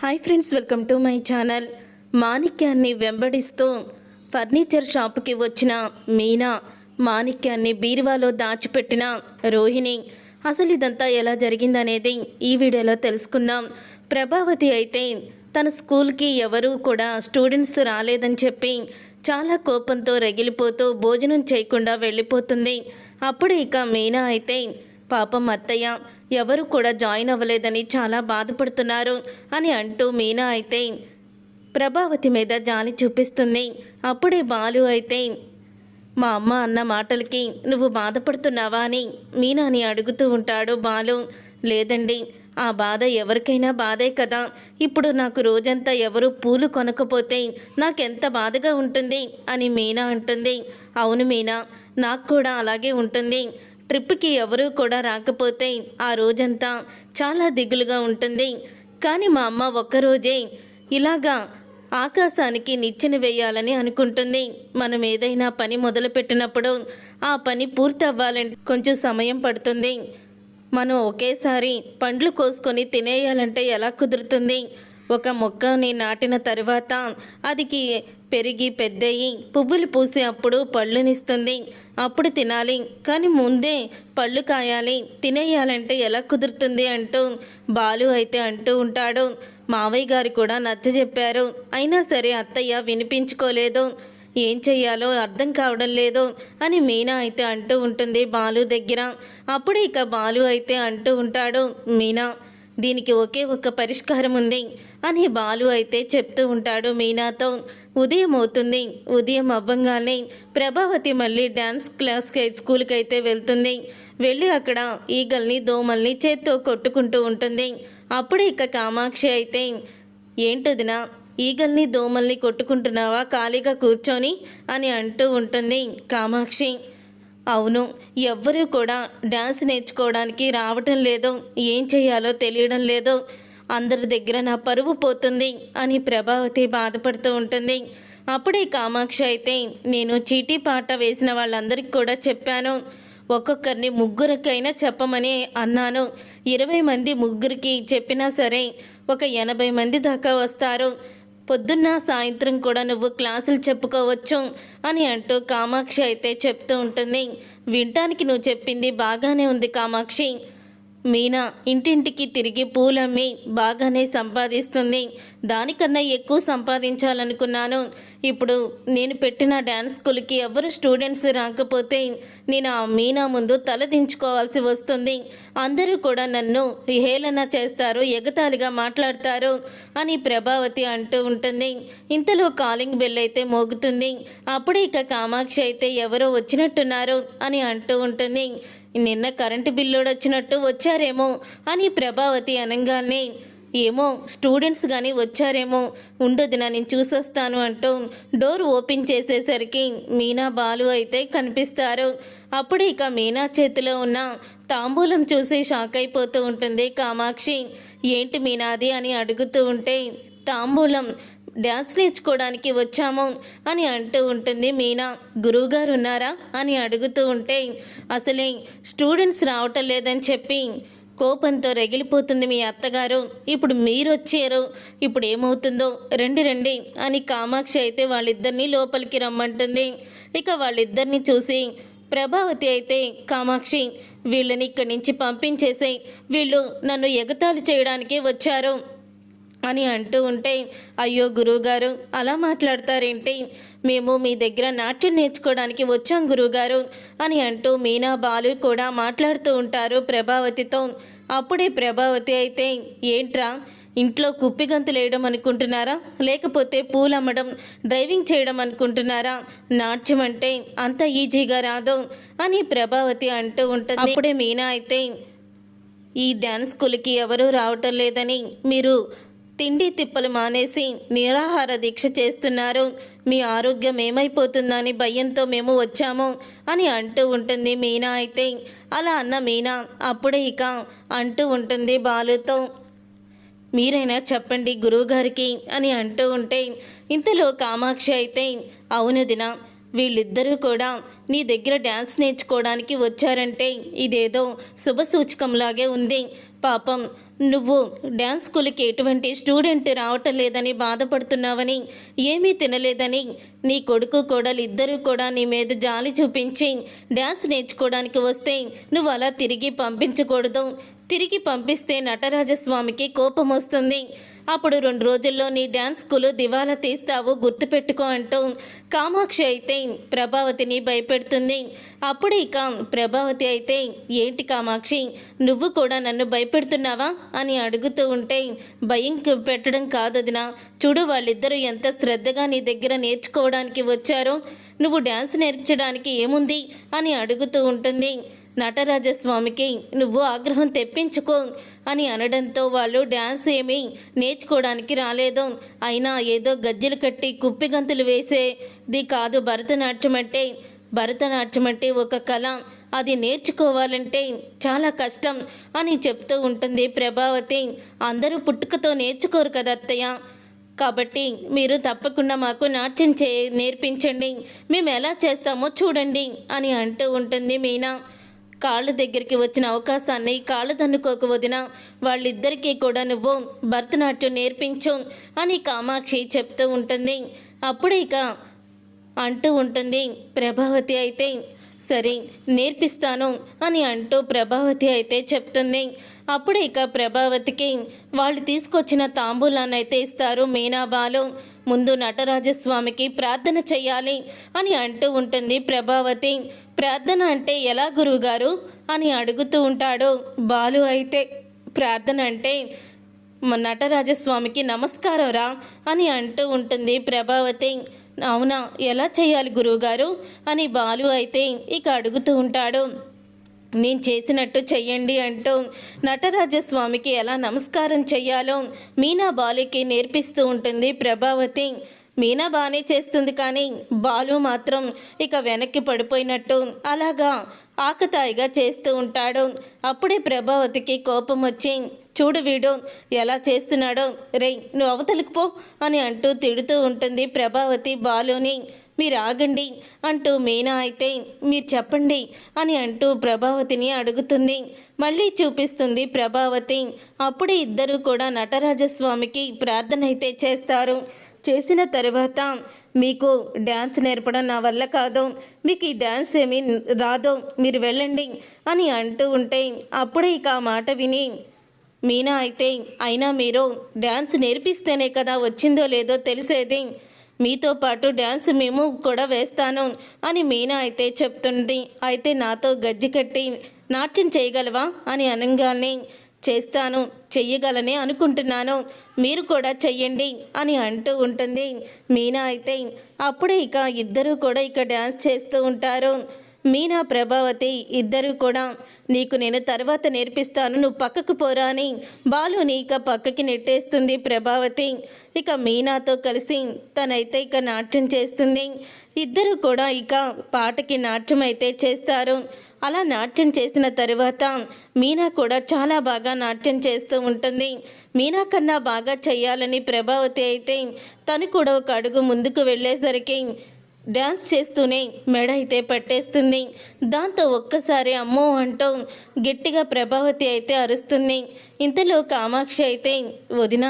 Hi friends welcome to my channel. మాణిక్యాన్ని వెంబడిస్తూ furniture షాపుకి వచ్చిన మీనా మాణిక్యాన్ని బీరువాలో దాచిపెట్టిన రోహిణి అసలు ఇదంతా ఎలా జరిగిందనేది ఈ వీడియోలో తెలుసుకుందాం. ప్రభావతి అయితే తన స్కూల్కి ఎవరూ కూడా స్టూడెంట్స్ రాలేదని చెప్పి చాలా కోపంతో రగిలిపోతూ భోజనం చేయకుండా వెళ్ళిపోతుంది. అప్పుడు ఇక మీనా అయితే పాపం అత్తయ్య ఎవరు కూడా జాయిన్ అవ్వలేదని చాలా బాధపడుతున్నారు అని అంటూ మీనా అయితే ప్రభావతి మీద జాలి చూపిస్తుంది. అప్పుడే బాలు అయితే మా అమ్మ అన్న మాటలకి నువ్వు బాధపడుతున్నావా? అని మీనాని అడుగుతూ ఉంటాడు బాలు. లేదండి ఆ బాధ ఎవరికైనా బాధే కదా. ఇప్పుడు నాకు రోజంతా ఎవరు పూలు కొనకపోతే నాకెంత బాధగా ఉంటుంది? అని మీనా అంటుంది. అవును మీనా నాకు కూడా అలాగే ఉంటుంది. ట్రిప్కి ఎవరూ కూడా రాకపోతే ఆ రోజంతా చాలా దిగులుగా ఉంటుంది. కానీ మా అమ్మ ఒక్కరోజే ఇలాగా ఆకాశానికి నిచ్చెన వేయాలని అనుకుంటుంది. మనం ఏదైనా పని మొదలుపెట్టినప్పుడు ఆ పని పూర్తి అవ్వాలంటే కొంచెం సమయం పడుతుంది. మనం ఒకేసారి పండ్లు కోసుకొని తినేయాలంటే ఎలా కుదురుతుంది? ఒక మొక్కని నాటిన తరువాత అదికి పెరిగి పెద్దయి పువ్వులు పూసి అప్పుడు పళ్ళునిస్తుంది. అప్పుడు తినాలి కానీ ముందే పళ్ళు కాయాలి. తినేయాలంటే ఎలా కుదురుతుంది అంటూ బాలు అయితే అంటూ ఉంటాడు. మావయ్య గారు కూడా నచ్చ చెప్పారు అయినా సరే అత్తయ్య వినిపించుకోలేదు. ఏం చెయ్యాలో అర్థం కావడం లేదు అని మీనా అయితే అంటూ ఉంటుంది బాలు దగ్గర. అప్పుడు ఇక బాలు అయితే అంటూ ఉంటాడు మీనా దీనికి ఒకే ఒక్క పరిష్కారం ఉంది అని బాలు అయితే చెప్తూ ఉంటాడు మీనాతో. ఉదయం అవుతుంది ఉదయం అవ్వంగానే ప్రభావతి మళ్ళీ డ్యాన్స్ క్లాస్కి స్కూల్కి అయితే వెళ్తుంది. వెళ్ళి అక్కడ ఈగల్ని దోమల్ని చేత్తో కొట్టుకుంటూ ఉంటుంది. అప్పుడు ఇక కామాక్షి అయితే ఏంటదినా ఈగల్ని దోమల్ని కొట్టుకుంటున్నావా? ఖాళీగా కూర్చొని అని అంటూ ఉంటుంది కామాక్షి. అవును ఎవ్వరూ కూడా డ్యాన్స్ నేర్చుకోవడానికి రావటం లేదు. ఏం చేయాలో తెలియడం లేదు. అందరి దగ్గర నా పరువు పోతుంది అని ప్రభావతి బాధపడుతూ ఉంటుంది. అప్పుడే కామాక్షి అయితే నేను చీటీ పాట వేసిన వాళ్ళందరికీ కూడా చెప్పాను. ఒక్కొక్కరిని ముగ్గురికైనా చెప్పమని అన్నాను. ఇరవై మంది ముగ్గురికి చెప్పినా సరే ఒక ఎనభై మంది దాకా వస్తారు. పొద్దున్న సాయంత్రం కూడా నువ్వు క్లాసులు చెప్పుకోవచ్చు అని అంటూ కామాక్షి అయితే చెప్తూ ఉంటుంది. వినటానికి నువ్వు చెప్పింది బాగానే ఉంది కామాక్షి. మీనా ఇంటింటికి తిరిగి పూలమ్మి బాగానే సంపాదిస్తుంది. దానికన్నా ఎక్కువ సంపాదించాలనుకున్నాను. ఇప్పుడు నేను పెట్టిన డ్యాన్స్ స్కూల్కి ఎవరు స్టూడెంట్స్ రాకపోతే నేను ఆ మీనా ముందు తలదించుకోవాల్సి వస్తుంది. అందరూ కూడా నన్ను హేళన చేస్తారు ఎగతాళిగా మాట్లాడతారు అని ప్రభావతి అంటూ ఉంటుంది. ఇంతలో కాలింగ్ బెల్ అయితే మోగుతుంది. అప్పుడే ఇక కామాక్షి అయితే ఎవరో వచ్చినట్టున్నారు అని అంటూ ఉంటుంది. నిన్న కరెంటు బిల్లుడు వచ్చినట్టు వచ్చారేమో అని ప్రభావతి అనగానే ఏమో స్టూడెంట్స్ కానీ వచ్చారేమో ఉండదు నేను చూసొస్తాను అంటూ డోర్ ఓపెన్ చేసేసరికి మీనా బాలు అయితే కనిపిస్తారు. అప్పుడు ఇక మీనా చేతిలో ఉన్న తాంబూలం చూసి షాక్ అయిపోతూ ఉంటుంది కామాక్షి. ఏంటి మీనాది అని అడుగుతూ ఉంటే తాంబూలం డ్యాన్స్ నేర్చుకోవడానికి వచ్చాము అని అంటూ ఉంటుంది మీనా. గురువుగారు ఉన్నారా అని అడుగుతూ ఉంటే అసలే స్టూడెంట్స్ రావటం లేదని చెప్పి కోపంతో రగిలిపోతుంది మీ అత్తగారు. ఇప్పుడు మీరు వచ్చారు ఇప్పుడు ఏమవుతుందో రండి రండి అని కామాక్షి అయితే వాళ్ళిద్దరినీ లోపలికి రమ్మంటుంది. ఇక వాళ్ళిద్దరిని చూసి ప్రభావతి అయితే కామాక్షి వీళ్ళని ఇక్కడి నుంచి పంపించేసి వీళ్ళు నన్ను ఎగతాళి చేయడానికి వచ్చారు. అని అంటూ ఉంటే అయ్యో గురువుగారు అలా మాట్లాడతారేంటి? మేము మీ దగ్గర నాట్యం నేర్చుకోవడానికి వచ్చాం గురువుగారు అని అంటూ మీనా బాలు కూడా మాట్లాడుతూ ఉంటారు ప్రభావతితో. అప్పుడే ప్రభావతి అయితే ఏంట్రా ఇంట్లో కుప్పిగంతులు వేయడం అనుకుంటున్నారా? లేకపోతే పూలు అమ్మడం డ్రైవింగ్ చేయడం అనుకుంటున్నారా? నాట్యం అంటే అంత ఈజీగా రాదు అని ప్రభావతి అంటూ ఉంటుంది. అప్పుడే మీనా అయితే ఈ డ్యాన్స్ స్కూల్కి ఎవరూ రావటం లేదని మీరు తిండి తిప్పలు మానేసి నిరాహార దీక్ష చేస్తున్నారు. మీ ఆరోగ్యం ఏమైపోతుందని భయంతో మేము వచ్చాము అని అంటూ ఉంటుంది మీనా అయితే. అలా అన్న మీనా అప్పుడే ఇక అంటూ ఉంటుంది బాలుతో. మీరైనా చెప్పండి గురువుగారికి అని అంటూ ఉంటే ఇంతలో కామాక్షి అయితే అవును దిన వీళ్ళిద్దరూ కూడా నీ దగ్గర డ్యాన్స్ నేర్చుకోవడానికి వచ్చారంటే ఇదేదో శుభ సూచకంలాగే ఉంది. పాపం నువ్వు డ్యాన్స్ స్కూల్కి ఎటువంటి స్టూడెంట్ రావటం లేదని బాధపడుతున్నావని ఏమీ తినలేదని నీ కొడుకు కోడలు ఇద్దరూ కూడా నీ మీద జాలి చూపించి డ్యాన్స్ నేర్చుకోవడానికి వస్తే నువ్వు అలా తిరిగి పంపించకూడదు. తిరిగి పంపిస్తే నటరాజస్వామికి కోపం వస్తుంది. అప్పుడు రెండు రోజుల్లో నీ డ్యాన్స్ స్కూలు దివాలా తీస్తావు గుర్తుపెట్టుకో అంటూ కామాక్షి అయితే ప్రభావతిని భయపెడుతుంది. అప్పుడు ఇక ప్రభావతి అయితే ఏంటి కామాక్షి నువ్వు కూడా నన్ను భయపెడుతున్నావా? అని అడుగుతూ ఉంటే భయం పెట్టడం కాదదినా చూడు వాళ్ళిద్దరూ ఎంత శ్రద్ధగా నీ దగ్గర నేర్చుకోవడానికి వచ్చారో నువ్వు డ్యాన్స్ నేర్చడానికి ఏముంది? అని అడుగుతూ ఉంటుంది. నటరాజస్వామికి నువ్వు ఆగ్రహం తెప్పించుకో. అని అనడంతో వాళ్ళు డ్యాన్స్ ఏమీ నేర్చుకోవడానికి రాలేదు. అయినా ఏదో గజ్జెలు కట్టి కుప్పిగంతులు వేసేది కాదు భరతనాట్యం అంటే. భరతనాట్యం అంటే ఒక కళ. అది నేర్చుకోవాలంటే చాలా కష్టం అని చెప్తూ ఉంటుంది ప్రభావతి. అందరూ పుట్టుకతో నేర్చుకోరు కదా అత్తయ్య. కాబట్టి మీరు తప్పకుండా మాకు నాట్యం చే నేర్పించండి. మేము ఎలా చేస్తామో చూడండి అని అంటూ ఉంటుంది మీనా. కాళ్ళ దగ్గరికి వచ్చిన అవకాశాన్ని కాళ్ళు తన్నుకోక వదిన వాళ్ళిద్దరికీ కూడా నువ్వు భరతనాట్యం నేర్పించు అని కామాక్షి చెప్తూ ఉంటుంది. అప్పుడే ఇక అంటూ ఉంటుంది ప్రభావతి అయితే సరే నేర్పిస్తాను అని అంటూ ప్రభావతి అయితే చెప్తుంది. అప్పుడే ఇక ప్రభావతికి వాళ్ళు తీసుకొచ్చిన తాంబూలాన్ని అయితే ఇస్తారు మీనాబాలు. ముందు నటరాజస్వామికి ప్రార్థన చేయాలి అని అంటూ ఉంటుంది ప్రభావతి. ప్రార్థన అంటే ఎలా గురువుగారు? అని అడుగుతూ ఉంటాడు. బాలు అయితే ప్రార్థన అంటే నటరాజస్వామికి నమస్కారం రా అని అంటూ ఉంటుంది ప్రభావతి. అవునా ఎలా చేయాలి గురువుగారు? అని బాలు అయితే ఇక అడుగుతూ ఉంటాడు. నేను చేసినట్టు చెయ్యండి అంటూ నటరాజస్వామికి ఎలా నమస్కారం చెయ్యాలో మీనా బాలుకి నేర్పిస్తూ ఉంటుంది ప్రభావతి. మీనా బాగానే చేస్తుంది కానీ బాలు మాత్రం ఇక వెనక్కి పడిపోయినట్టు అలాగా ఆకతాయిగా చేస్తూ ఉంటాడు. అప్పుడే ప్రభావతికి కోపం వచ్చి చూడు వీడు ఎలా చేస్తున్నాడో రే నువ్వు అవతలికి పో అని అంటూ తిడుతూ ఉంటుంది ప్రభావతి బాలుని. మీరు ఆగండి అంటూ మీనా అయితే మీరు చెప్పండి అని అంటూ ప్రభావతిని అడుగుతుంది. మళ్ళీ చూపిస్తుంది ప్రభావతి. అప్పుడే ఇద్దరు కూడా నటరాజస్వామికి ప్రార్థన అయితే చేస్తారు. చేసిన తర్వాత మీకు డ్యాన్స్ నేర్పడం నా వల్ల కాదు. మీకు ఈ డ్యాన్స్ ఏమీ రాదో. మీరు వెళ్ళండి అని అంటూ ఉంటే అప్పుడే ఇక ఆ మాట విని మీనా అయితే అయినా మీరు డ్యాన్స్ నేర్పిస్తేనే కదా వచ్చిందో లేదో తెలిసేది. మీతో పాటు డ్యాన్స్ మేము కూడా వేస్తాను అని మీనా అయితే చెప్తుంది. అయితే నాతో గజ్జి కట్టి నాట్యం చేయగలవా? అని అనగానే చేస్తాను చెయ్యగలనే అనుకుంటున్నాను. మీరు కూడా చెయ్యండి అని అంటూ ఉంటుంది. మీనా అయితే అప్పుడే ఇక ఇద్దరూ కూడా ఇక డ్యాన్స్ చేస్తూ ఉంటారు. మీనా ప్రభావతి ఇద్దరు కూడా నీకు నేను తర్వాత నేర్పిస్తాను నువ్వు పక్కకు పోరా అని బాలుని ఇక పక్కకి నెట్టేస్తుంది ప్రభావతి. ఇక మీనాతో కలిసి తనైతే ఇక నాట్యం చేస్తుంది. ఇద్దరు కూడా ఇక పాటకి నాట్యం అయితే చేస్తారు. అలా నాట్యం చేసిన తరువాత మీనా కూడా చాలా బాగా నాట్యం చేస్తూ ఉంటుంది. మీనా కన్నా బాగా చేయాలని ప్రభావతి అయితే తను కూడా ఒక అడుగు ముందుకు వెళ్ళేసరికి డ్యాన్స్ చేస్తూనే మెడ అయితే పట్టేస్తుంది. దాంతో ఒక్కసారి అమ్మో అంటూ గట్టిగా ప్రభావతి అయితే అరుస్తుంది. ఇంతలో కామాక్షి అయితే వదిన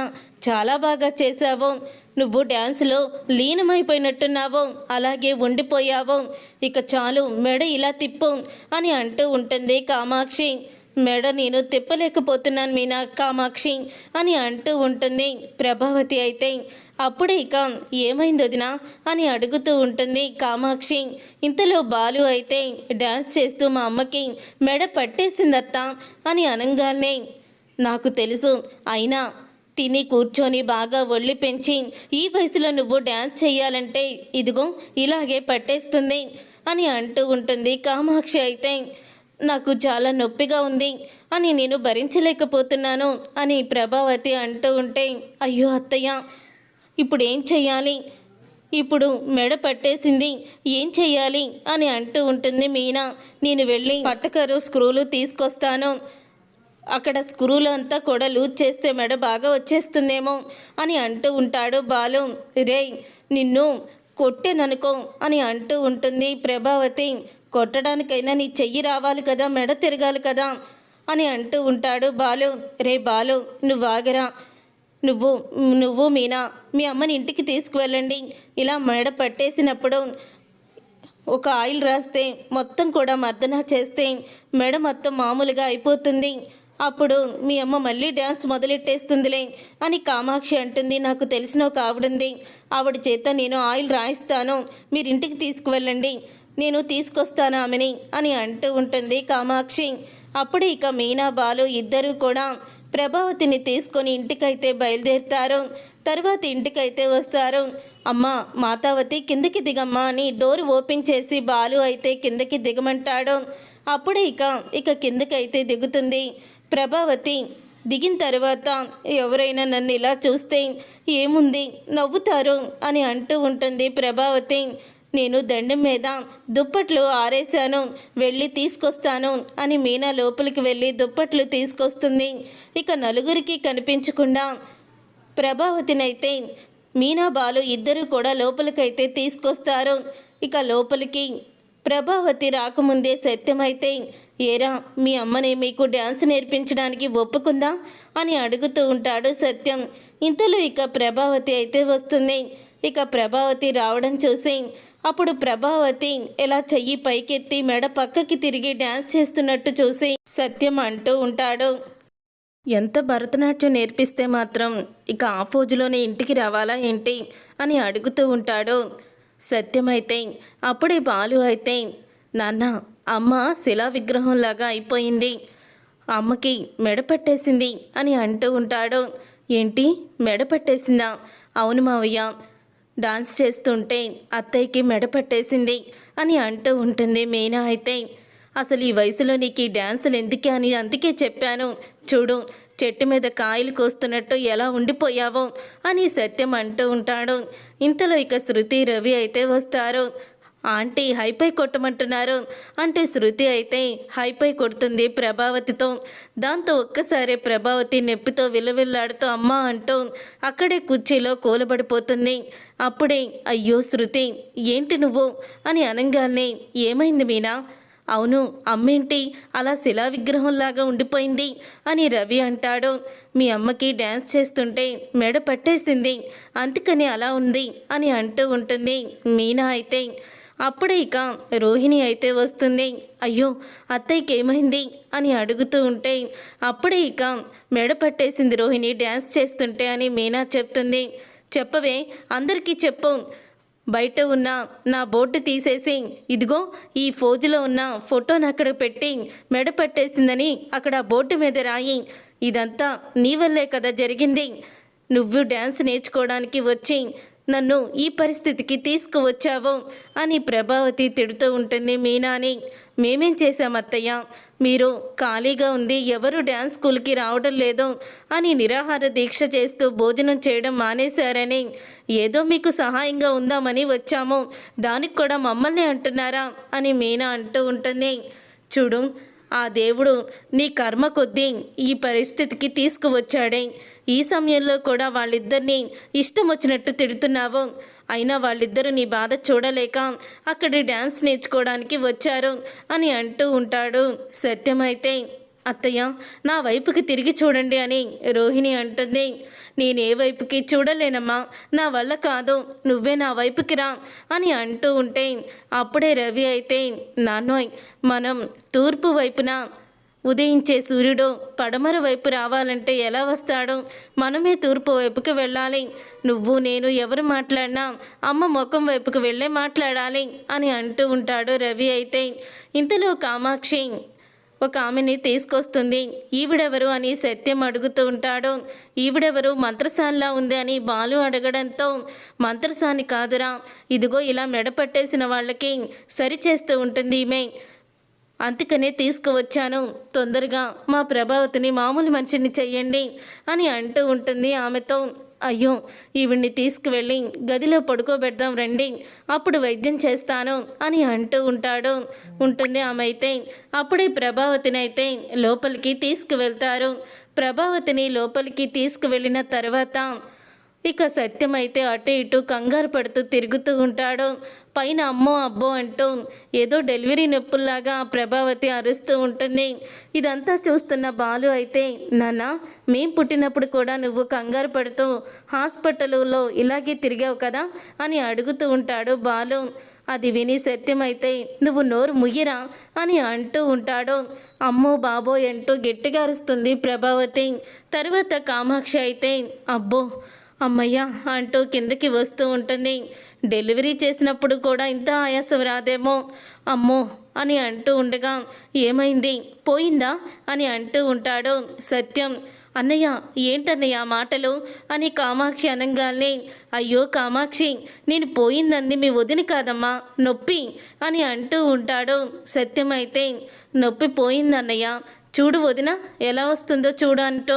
చాలా బాగా చేశావు. నువ్వు డ్యాన్స్లో లీనమైపోయినట్టున్నావు. అలాగే ఉండిపోయావు. ఇక చాలు మెడ ఇలా తిప్పు అని అంటూ ఉంటుంది కామాక్షి. మెడ నేను తిప్పలేకపోతున్నాను మీనా కామాక్షి అని అంటూ ఉంటుంది. ప్రభావతి అయితే అప్పుడే ఇక ఏమైంది వదినా? అని అడుగుతూ ఉంటుంది కామాక్షి. ఇంతలో బాలు అయితే డ్యాన్స్ చేస్తూ మా అమ్మకి మెడ పట్టేసిందత్త అని అనగానే నాకు తెలుసు. అయినా తిని కూర్చొని బాగా ఒళ్ళి పెంచి ఈ వయసులో నువ్వు డ్యాన్స్ చేయాలంటే ఇదిగో ఇలాగే పట్టేస్తుంది అని అంటూ ఉంటుంది కామాక్షి అయితే. నాకు చాలా నొప్పిగా ఉంది అని నేను భరించలేకపోతున్నాను అని ప్రభావతి అంటూ ఉంటే అయ్యో అత్తయ్య ఇప్పుడు ఏం చెయ్యాలి? ఇప్పుడు మెడ పట్టేసింది ఏం చెయ్యాలి? అని అంటూ ఉంటుంది మీనా. నేను వెళ్ళి పట్టకరు స్క్రూలు తీసుకొస్తాను. అక్కడ స్క్రూలు అంతా కూడా లూజ్ చేస్తే మెడ బాగా వచ్చేస్తుందేమో అని అంటూ ఉంటాడు బాలు. రేయ్ నిన్ను కొట్టేననుకో అని అంటూ ఉంటుంది ప్రభావతి. కొట్టడానికైనా నీ చెయ్యి రావాలి కదా మెడ తిరగాలి కదా అని అంటూ ఉంటాడు. బాలు రే బాలు నువ్వు ఆగరా. నువ్వు నువ్వు మీనా మీ అమ్మని ఇంటికి తీసుకువెళ్ళండి. ఇలా మెడ పట్టేసినప్పుడు ఒక ఆయిల్ రాస్తే మొత్తం కూడా మర్దన చేస్తే మెడ మొత్తం మామూలుగా అయిపోతుంది. అప్పుడు మీ అమ్మ మళ్ళీ డ్యాన్స్ మొదలెట్టేస్తుందిలే అని కామాక్షి అంటుంది. నాకు తెలిసిన ఒక ఆవిడుంది. ఆవిడ చేత నేను ఆయిల్ రాయిస్తాను. మీరు ఇంటికి తీసుకువెళ్ళండి. నేను తీసుకొస్తాను ఆమెని అని అంటూ ఉంటుంది కామాక్షి. అప్పుడే ఇక మీనా బాలు ఇద్దరూ కూడా ప్రభావతిని తీసుకొని ఇంటికైతే బయలుదేరుతారు. తర్వాత ఇంటికైతే వస్తారు. అమ్మా మాతావతి కిందకి దిగమ్మా అని డోర్ ఓపెన్ చేసి బాలు అయితే కిందకి దిగమంటాడు. అప్పుడే ఇక ఇక కిందకైతే దిగుతుంది ప్రభావతి. దిగిన తర్వాత ఎవరైనా నన్ను ఇలా చూస్తే ఏముంది నవ్వుతారు అని అంటూ ఉంటుంది ప్రభావతి. నేను దండం మీద దుప్పట్లు ఆరేశాను. వెళ్ళి తీసుకొస్తాను అని మీనా లోపలికి వెళ్ళి దుప్పట్లు తీసుకొస్తుంది. ఇక నలుగురికి కనిపించకుండా ప్రభావతినైతే మీనా బాలు ఇద్దరు కూడా లోపలికైతే తీసుకొస్తారు. ఇక లోపలికి ప్రభావతి రాకముందే సత్యమైతే ఏరా మీ అమ్మని మీకు డ్యాన్స్ నేర్పించడానికి ఒప్పుకుందా? అని అడుగుతూ ఉంటాడు సత్యం. ఇంతలో ఇక ప్రభావతి అయితే వస్తుంది. ఇక ప్రభావతి రావడం చూసి అప్పుడు ప్రభావతి ఇలా చెయ్యి పైకెత్తి మెడ పక్కకి తిరిగి డ్యాన్స్ చేస్తున్నట్టు చూసి సత్యం అంటూ ఉంటాడు. ఎంత భరతనాట్యం నేర్పిస్తే మాత్రం ఇక ఆ ఫోజులోనే ఇంటికి రావాలా ఏంటి అని అడుగుతూ ఉంటాడు. సత్యమైతే అప్పుడే బాలు అయితే నాన్న అమ్మ శిలా విగ్రహంలాగా అయిపోయింది. అమ్మకి మెడ పట్టేసింది అని అంటూ ఉంటాడు. ఏంటి? మెడ పట్టేసిందా? అవును మావయ్య డాన్స్ చేస్తుంటే అత్తయ్యకి మెడ పట్టేసింది అని అంటూ ఉంటుంది మీనా అయితే. అసలు ఈ వయసులో నీకు ఈ డ్యాన్సులు ఎందుకే అని అందుకే చెప్పాను. చూడు చెట్టు మీద కాయలు కోస్తున్నట్టు ఎలా ఉండిపోయావో అని సత్యం అంటూ ఉంటాడు. ఇంతలో ఇక శృతి రవి అయితే వస్తారు. ఆంటీ హైపై కొట్టమంటున్నారు. అంటే శృతి అయితే హైపై కొడుతుంది ప్రభావతితో. దాంతో ఒక్కసారి ప్రభావతి నొప్పితో విలవిల్లాడుతూ అమ్మ అంటూ అక్కడే కుర్చీలో కూలబడిపోతుంది. అప్పుడే అయ్యో శృతి ఏంటి నువ్వు? అని అనగానే ఏమైంది మీనా? అవును అమ్మేంటి? అలా శిలా విగ్రహంలాగా ఉండిపోయింది అని రవి అంటాడు. మీ అమ్మకి డ్యాన్స్ చేస్తుంటే మెడ పట్టేసింది. అందుకని అలా ఉంది అని అంటూ ఉంటుంది. మీనా అయితే అప్పుడే ఇక రోహిణి అయితే వస్తుంది. అయ్యో అత్తయ్యకి ఏమైంది అని అడుగుతూ ఉంటే అప్పుడే ఇక మెడ పట్టేసింది రోహిణి డ్యాన్స్ చేస్తుంటే అని మీనా చెప్తుంది. చెప్పవే అందరికీ చెప్పు. బయట ఉన్న నా బోర్డు తీసేసి ఇదిగో ఈ ఫోజులో ఉన్న ఫోటోని అక్కడ పెట్టి మెడ పట్టేసిందని అక్కడ బోర్డు మీద రాయి. ఇదంతా నీ వల్లే కదా జరిగింది. నువ్వు డ్యాన్స్ నేర్చుకోవడానికి వచ్చి నన్ను ఈ పరిస్థితికి తీసుకువచ్చావు అని ప్రభావతి తిడుతూ ఉంటుంది మీనాని. మేమేం చేశాం అత్తయ్య? మీరు ఖాళీగా ఉంది ఎవరు డ్యాన్స్ స్కూల్కి రావడం లేదు అని నిరాహార దీక్ష చేస్తూ భోజనం చేయడం మానేశారని. ఏదో మీకు సహాయంగా ఉందామని వచ్చాము. దానికి కూడా మమ్మల్ని అంటున్నారా అని మీనా అంటూ ఉంటుంది. చూడు ఆ దేవుడు నీ కర్మ కొద్దీ ఈ పరిస్థితికి తీసుకువచ్చాడే. ఈ సమయంలో కూడా వాళ్ళిద్దరినీ ఇష్టం వచ్చినట్టు తిడుతున్నావు. అయినా వాళ్ళిద్దరూ నీ బాధ చూడలేక అక్కడి డ్యాన్స్ నేర్చుకోవడానికి వచ్చారు అని అంటూ ఉంటాడు. సత్యమైతే అత్తయ్య నా వైపుకి తిరిగి చూడండి అని రోహిణి అంటుంది. నేను ఏ వైపుకి చూడలేనమ్మా నా వల్ల కాదు నువ్వే నా వైపుకి రా అని అంటూ ఉంటే అప్పుడే రవి అయితే నాన్నోయ్ మనం తూర్పు వైపున ఉదయించే సూర్యుడు పడమర వైపు రావాలంటే ఎలా వస్తాడో? మనమే తూర్పు వైపుకి వెళ్ళాలి. నువ్వు నేను ఎవరు మాట్లాడినా అమ్మ ముఖం వైపుకి వెళ్ళే మాట్లాడాలి అని అంటూ ఉంటాడు రవి అయితే. ఇంతలో కామాక్షి ఒక ఆమెని తీసుకొస్తుంది. ఈవిడెవరు? అని సత్యం అడుగుతూ ఉంటాడు. ఈవిడెవరు? మంత్రసానిలా ఉంది అని బాలు అడగడంతో మంత్రసాని కాదురా. ఇదిగో ఇలా మెడపట్టేసిన వాళ్ళకి సరిచేస్తూ ఉంటుంది ఈమె. అందుకనే తీసుకువచ్చాను. తొందరగా మా ప్రభావతిని మామూలు మనిషిని చెయ్యండి అని అంటూ ఉంటుంది ఆమెతో. అయ్యో ఈవిడ్ని తీసుకువెళ్ళి గదిలో పడుకోబెడదాం రండి అప్పుడు వైద్యం చేస్తాను అని అంటూ ఉంటాడు. ఉంటుంది ఆమె అయితే. అప్పుడే ప్రభావతిని అయితే లోపలికి తీసుకువెళ్తారు. ప్రభావతిని లోపలికి తీసుకువెళ్ళిన తర్వాత ఇక సత్యం అయితే అటు ఇటు కంగారు పడుతూ తిరుగుతూ ఉంటాడు. పైన అమ్మో అబ్బో అంటూ ఏదో డెలివరీ నొప్పుల్లాగా ప్రభావతి అరుస్తూ ఉంటుంది. ఇదంతా చూస్తున్న బాలు అయితే నాన్న మేం పుట్టినప్పుడు కూడా నువ్వు కంగారు పడుతూ హాస్పిటల్లో ఇలాగే తిరిగావు కదా? అని అడుగుతూ ఉంటాడు బాలు. అది విని సత్యమైతే నువ్వు నోరు ముయ్యరా? అని అంటూ ఉంటాడు. అమ్మో బాబోయ్ అంటూ గట్టిగా అరుస్తుంది ప్రభావతి. తర్వాత కామాక్షి అయితే అబ్బో అమ్మయ్య అంటూ కిందకి వస్తూ ఉంటుంది. డెలివరీ చేసినప్పుడు కూడా ఇంత ఆయాసం రాదేమో. అమ్మో అని అంటూ ఉండగా ఏమైంది? పోయిందా? అని అంటూ ఉంటాడు సత్యం. అన్నయ్య ఏంటన్నయ్య ఆ మాటలు? అని కామాక్షి అనగానే అయ్యో కామాక్షి నేను పోయిందంది మీ వదిన కాదమ్మా నొప్పి అని అంటూ ఉంటాడు సత్యమైతే. నొప్పి పోయిందన్నయ్య చూడు వదిన ఎలా వస్తుందో చూడు అంటూ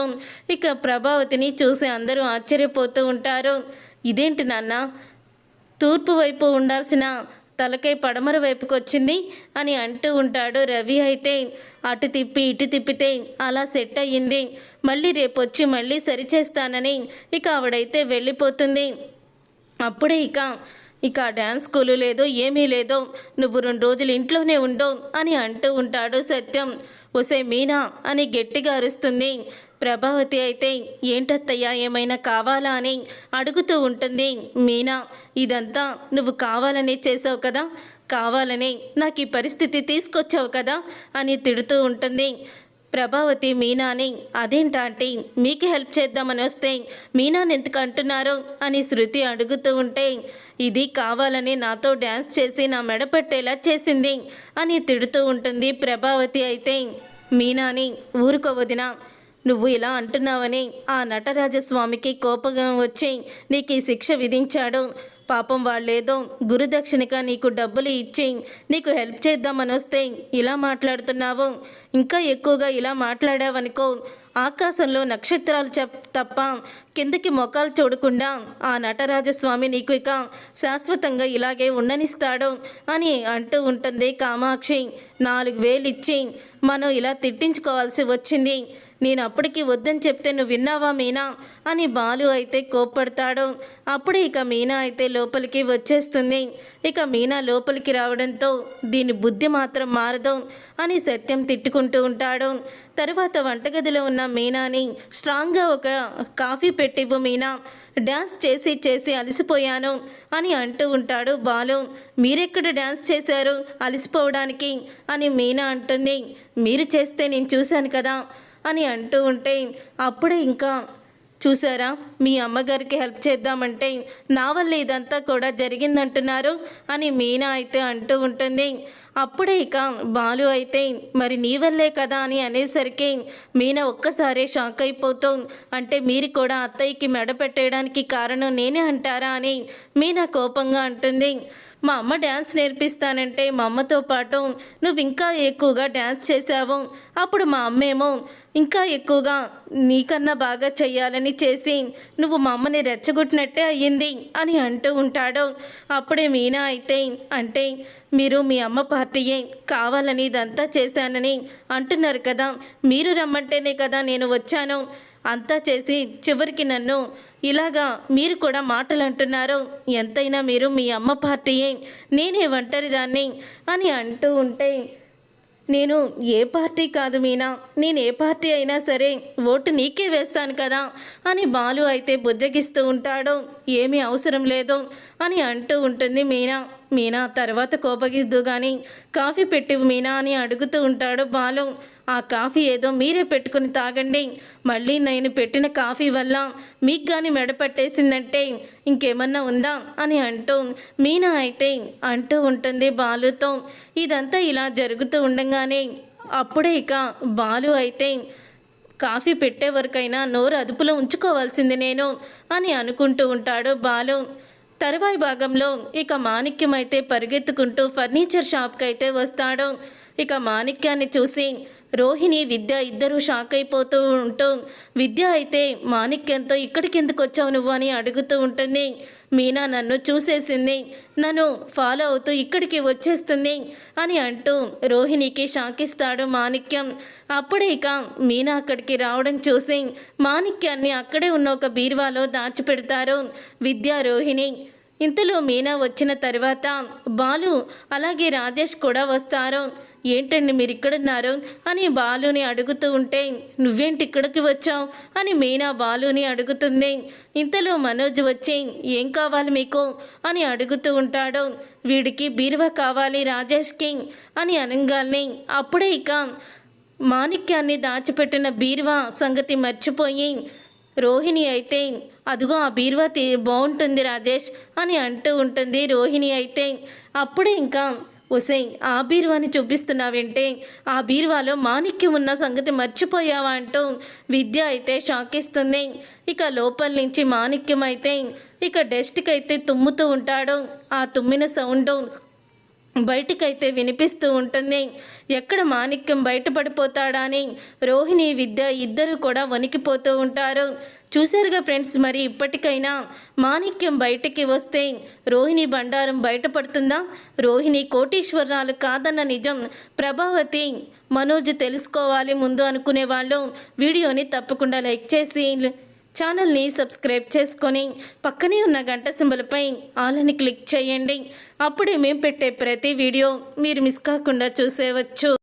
ఇక ప్రభావతిని చూసి అందరూ ఆశ్చర్యపోతూ ఉంటారు. ఇదేంటి నాన్న? తూర్పు వైపు ఉండాల్సిన తలకై పడమర వైపుకి వచ్చింది అని అంటూ ఉంటాడు రవి అయితే. అటు తిప్పి ఇటు తిప్పితే అలా సెట్ అయ్యింది. మళ్ళీ రేపొచ్చి మళ్ళీ సరిచేస్తానని ఇక ఆవిడైతే వెళ్ళిపోతుంది. అప్పుడే ఇక ఇక డ్యాన్స్ స్కూలు లేదు ఏమీ లేదు. నువ్వు రెండు రోజులు ఇంట్లోనే ఉండు అని అంటూ ఉంటాడు సత్యం. ఒసే మీనా అని గట్టిగా అరుస్తుంది. ప్రభావతి అయితే ఏంటత్తయ్యా ఏమైనా కావాలా? అని అడుగుతూ ఉంటుంది. మీనా ఇదంతా నువ్వు కావాలని చేసావు కదా? కావాలని నాకు ఈ పరిస్థితి తీసుకొచ్చావు కదా? అని తిడుతూ ఉంటుంది. ప్రభావతి మీనాని అదేంటా మీకు హెల్ప్ చేద్దామని వస్తే మీనాని ఎందుకు అంటున్నారు? అని శృతి అడుగుతూ ఉంటే ఇది కావాలని నాతో డ్యాన్స్ చేసి నా మెడ పెట్టేలా చేసింది అని తిడుతూ ఉంటుంది ప్రభావతి అయితే. మీనాని ఊరుకోవదినా నువ్వు ఇలా అంటున్నావని ఆ నటరాజస్వామికి కోపం వచ్చి నీకు ఈ శిక్ష విధించాడు. పాపం వాళ్ళేదో గురుదక్షిణగా నీకు డబ్బులు ఇచ్చి నీకు హెల్ప్ చేద్దామని వస్తే ఇలా మాట్లాడుతున్నావు. ఇంకా ఎక్కువగా ఇలా మాట్లాడావనుకో ఆకాశంలో నక్షత్రాలు చెప్ తప్ప కిందకి మొఖాలు చూడకుండా ఆ నటరాజస్వామి నీకు ఇక శాశ్వతంగా ఇలాగే ఉండనిస్తాడు అని అంటూ ఉంటుంది కామాక్షి. నాలుగు వేలు ఇచ్చి మనం ఇలా తిట్టించుకోవాల్సి వచ్చింది. నేను అప్పటికి వద్దని చెప్తే నువ్వు విన్నావా మీనా? అని బాలు అయితే కోప్పడతాడు. అప్పుడే ఇక మీనా అయితే లోపలికి వచ్చేస్తుంది. ఇక మీనా లోపలికి రావడంతో దీని బుద్ధి మాత్రం మారదు అని సత్యం తిట్టుకుంటూ ఉంటాడు. తర్వాత వంటగదిలో ఉన్న మీనాని స్ట్రాంగ్గా ఒక కాఫీ పెట్టివ్వు మీనా. డ్యాన్స్ చేసి చేసి అలసిపోయాను అని అంటూ ఉంటాడు బాలు. మీరెక్కడ డ్యాన్స్ చేశారు? అలసిపోవడానికి అని మీనా అంటుంది. మీరు చేస్తే నేను చూశాను కదా. అని అంటూ ఉంటే అప్పుడే ఇంకా చూసారా మీ అమ్మగారికి హెల్ప్ చేద్దామంటే నా వల్ల ఇదంతా కూడా జరిగిందంటున్నారు అని మీనా అయితే అంటూ ఉంటుంది. అప్పుడే ఇక బాలు అయితే మరి నీ వల్లే కదా అని అనేసరికి మీనా ఒక్కసారే షాక్ అయిపోతాం అంటే మీరు కూడా అత్తయ్యకి మెడ పెట్టేయడానికి కారణం నేనే అంటారా అని మీనా కోపంగా అంటుంది. మా అమ్మ డ్యాన్స్ నేర్పిస్తానంటే మా అమ్మతో పాటు నువ్వు ఇంకా ఎక్కువగా డ్యాన్స్ చేసావు అప్పుడు మా అమ్మేమో ఇంకా ఎక్కువగా నీకన్నా బాగా చెయ్యాలని చేసి నువ్వు మా అమ్మని రెచ్చగొట్టినట్టే అయ్యింది అని అంటూ ఉంటాడు. అప్పుడే మీనా అయితే అంటే మీరు మీ అమ్మ పార్టీయే కావాలని ఇదంతా చేశానని అంటున్నారు కదా. మీరు రమ్మంటేనే కదా నేను వచ్చాను. అంతా చేసి చివరికి నన్ను ఇలాగా మీరు కూడా మాటలు అంటున్నారు ఎంతైనా మీరు మీ అమ్మ పార్టీయే నేనే ఒంటరిదాన్ని అని అంటూ ఉంటే నేను ఏ పార్టీ కాదు మీనా. నేను ఏ పార్టీ అయినా సరే ఓటు నీకే వేస్తాను కదా అని బాలు అయితే బుజ్జగిస్తూ ఉంటాడు. ఏమీ అవసరం లేదు అని అంటూ ఉంటుంది మీనా. మీనా తర్వాత కోపగిస్తూ కానీ కాఫీ పెట్టి మీనా అని అడుగుతూ ఉంటాడు బాలు. ఆ కాఫీ ఏదో మీరే పెట్టుకుని తాగండి. మళ్ళీ నేను పెట్టిన కాఫీ వల్ల మీకు కానీ మెడ పట్టేసిందంటే ఇంకేమన్నా ఉందా అని అంటూ మీనా అయితే అంటూ ఉంటుంది బాలుతో. ఇదంతా ఇలా జరుగుతూ ఉండగానే అప్పుడే ఇక బాలు అయితే కాఫీ పెట్టే వరకైనా నోరు అదుపులో ఉంచుకోవాల్సింది నేను అని అనుకుంటూ ఉంటాడు బాలు. తరువాయి భాగంలో ఇక మాణిక్యం అయితే పరిగెత్తుకుంటూ ఫర్నిచర్ షాప్కి అయితే వస్తాడు. ఇక మాణిక్యాన్ని చూసి రోహిణి విద్య ఇద్దరు షాక్ అయిపోతూ ఉంటూ విద్య అయితే మాణిక్యంతో ఇక్కడికి ఎందుకు వచ్చావు నువ్వు అని అడుగుతూ ఉంటుంది. మీనా నన్ను చూసేసింది. నన్ను ఫాలో అవుతూ ఇక్కడికి వచ్చేస్తుంది అని అంటూ రోహిణికి షాకిస్తాడు మాణిక్యం. అప్పుడే ఇక మీనా అక్కడికి రావడం చూసి మాణిక్యాన్ని అక్కడే ఉన్న ఒక బీరువాలో దాచిపెడతారు విద్యా రోహిణి. ఇంతలో మీనా వచ్చిన తర్వాత బాలు అలాగే రాజేష్ కూడా వస్తారు. ఏంటండి మీరు ఇక్కడున్నారు అని బాలుని అడుగుతూ ఉంటే నువ్వేంటి ఇక్కడికి వచ్చావు? అని మీనా బాలుని అడుగుతుంది. ఇంతలో మనోజ్ వచ్చి ఏం కావాలి మీకు? అని అడుగుతూ ఉంటాడు. వీడికి బీరువా కావాలి రాజేష్కి? అని అనగానే అప్పుడే ఇక మాణిక్యాన్ని దాచిపెట్టిన బీరువా సంగతి మర్చిపోయి రోహిణి అయితే అదిగో ఆ బీరువా తీ బాగుంటుంది రాజేష్ అని అంటూ ఉంటుంది రోహిణి అయితే. అప్పుడే ఇంకా ఒసై ఆ బీరువాని చూపిస్తున్నావేంటే ఆ బీరువాలో మాణిక్యం ఉన్న సంగతి మర్చిపోయావా అంటూ విద్య అయితే షాక్ ఇస్తుంది ఇక లోపల నుంచి మాణిక్యం అయితే ఇక డెస్ట్కి అయితే తుమ్ముతూ ఉంటాడు. ఆ తుమ్మిన సౌండ్ బయటికైతే వినిపిస్తూ ఉంటుంది. ఎక్కడ మాణిక్యం బయటపడిపోతాడా అని రోహిణి విద్య ఇద్దరు కూడా వణికిపోతూ ఉంటారు. చూశారుగా ఫ్రెండ్స్ మరి ఇప్పటికైనా మాణిక్యం బయటికి వస్తే రోహిణి బండారం బయటపడుతుందా? రోహిణి కోటీశ్వరాలు కాదన్న నిజం ప్రభావతి మనోజ్ తెలుసుకోవాలి ముందు అనుకునే వాళ్ళు వీడియోని తప్పకుండా లైక్ చేసి ఛానల్ని సబ్స్క్రైబ్ చేసుకొని పక్కనే ఉన్న గంట సింబల్పై ఆలని క్లిక్ చేయండి. అప్పుడే మేము పెట్టే ప్రతి వీడియో మీరు మిస్ కాకుండా చూసేవచ్చు.